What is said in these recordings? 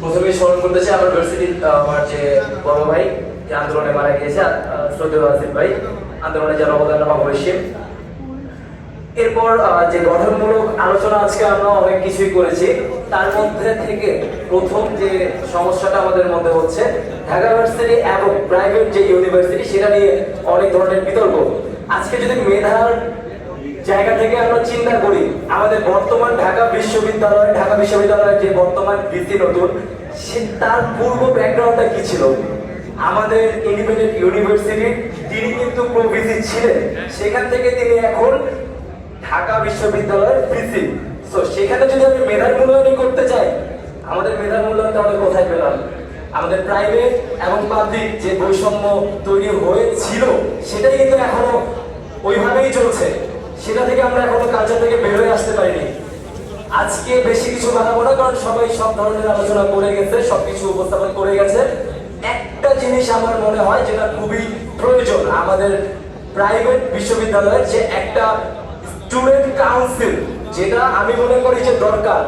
প্রথমে স্মরণ করতে চাই আমার ইউনিভার্সিটির আমার যে বড় ভাই, যে আন্দোলনে মারা গিয়েছে শ্রদ্ধেয় আসিফ ভাই, আন্দোলনে যারা অবদান অবশ্যই এরপর যে গঠনমূলক আলোচনা আজকে আমরা অনেক কিছুই করেছি, তার মধ্যে থেকে প্রথম যে সমস্যাটা আমাদের মধ্যে হচ্ছে, ঢাকা ইউনিভার্সিটি এবং প্রাইভেট যে ইউনিভার্সিটি সেটা নিয়ে অনেক ধরনের বিতর্ক। আজকে যদি মেধার জায়গা থেকে আমরা চিন্তা করি, আমাদের বর্তমান ঢাকা বিশ্ববিদ্যালয়, ঢাকা বিশ্ববিদ্যালয়ের যে বর্তমান ভিত্তি নতুন, সে তার পূর্ব ব্যাকগ্রাউন্ডটা কি ছিল? আমাদের ইন্ডিপেন্ডেন্ট ইউনিভার্সিটি তিনি কিন্তু প্রভিসি ছিলেন। সেখান থেকে তিনি এখন ঢাকা বিশ্ববিদ্যালয়ের ভিসি। তো সেখানে যদি আমি মেধার মূল্যায়ন করতে চাই, আমাদের মেধার মূল্যায়নটা আমরা কোথায় পেলাম? আমাদের প্রাইভেট এবং পাবলিক যে বৈষম্য তৈরি হয়েছিল, সেটাই কিন্তু এখনও ওইভাবেই চলছে। সেটা থেকে আমরা এখনও কালচার থেকে বের হয়ে আসতে পারিনি। আজকে বেশি কিছু বাড়াবো না, কারণ সবাই সব ধরনের আলোচনা করে গেছে, সবকিছু উপস্থাপন করে গেছে। একটা জিনিস আমার মনে হয় যেটা খুবই প্রয়োজন আমাদের প্রাইভেট বিশ্ববিদ্যালয়ের, যে একটা স্টুডেন্ট কাউন্সিল যেটা আমি মনে করি যে দরকার।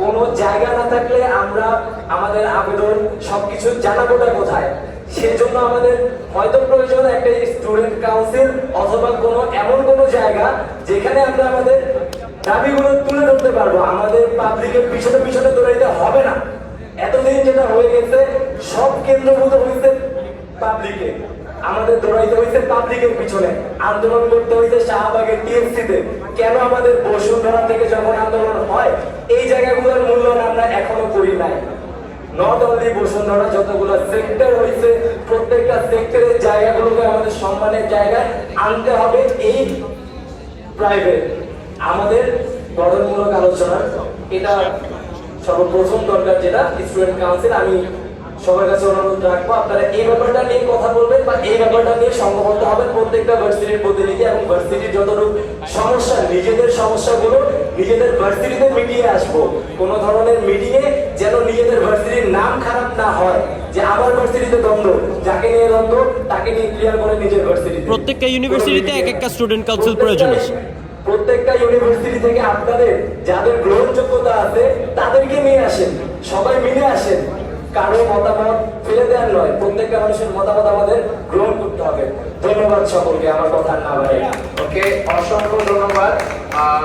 কোনো জায়গা না থাকলে আমরা আমাদের আবেদন সবকিছু জানাবোটা কোথায়? সেজন্য আমাদের হয়তো প্রয়োজন একটা স্টুডেন্ট কাউন্সিল অথবা কোনো এমন কোনো জায়গা যেখানে আমরা আমাদের দাবিগুলো তুলে ধরতে পারব। আমাদের পাবলিকের পিছনে পিছনে দৌড়াইতে হবে না। এতদিন যেটা হয়ে গেছে, সব কেন্দ্রভূত হয়েছে পাবলিকে আমাদের দৌড়াইতে হয়েছে পাবলিকের পিছনে। আন্দোলন করতে হয়েছে শাহবাগের টিএমসিতে। কেন আমাদের বসুন্ধরা থেকে যখন আন্দোলন হয়, এই জায়গাগুলোর মূল্যায়ন আমরা এখনও করি নাই। নট অনলি বসুন্ধরা যতগুলো সেক্টর হয়েছে প্রত্যেকটা সেক্টরের জায়গাগুলোকে আমাদের সম্মানের জায়গায় আনতে হবে এই প্রাইভেট আমাদের গঠনমূলক আলোচনা এটা সর্বপ্রথম দরকার যেটা স্টুডেন্ট কাউন্সিল আমি সবার কাছে অনুরোধ রাখব, আপনারা এই ব্যাপারটা নিয়ে কথা বলবেন বা এই ব্যাপারটা নিয়ে সংঘবদ্ধ হবেন প্রত্যেকটা ভার্সিটির প্রতিনিধি এবং ভার্সিটির যতটুকু সমস্যা, নিজেদের সমস্যাগুলো নিজেদের ভার্সিটিতে মিটিয়ে আসব। কোন ধরনের মিটিংয়ে যেন নিজেদের ভার্সিটির নাম খারাপ না হয় যে আমার ভার্সিটিতে দ্বন্দ্ব যাকে নিয়ে দ্বন্দ্ব তাকে নিয়ে ক্লিয়ার করে নিজের ভার্সিটি প্রত্যেকটা ইউনিভার্সিটিতে এক একটা স্টুডেন্ট কাউন্সিল প্রয়োজন আছে। প্রত্যেকটা ইউনিভার্সিটি থেকে আপনাদের যাদের গ্রহণযোগ্যতা আছে তাদেরকে নিয়ে আসেন সবাই মিলে আসেন। কারও মতামত ফেলে দেওয়ার নয় প্রত্যেকটা মানুষের মতামত আমাদের গ্রহণ করতে হবে। ধন্যবাদ সকলকে আমার কথা না বাড়ে ওকে অসংখ্য ধন্যবাদ। আহ,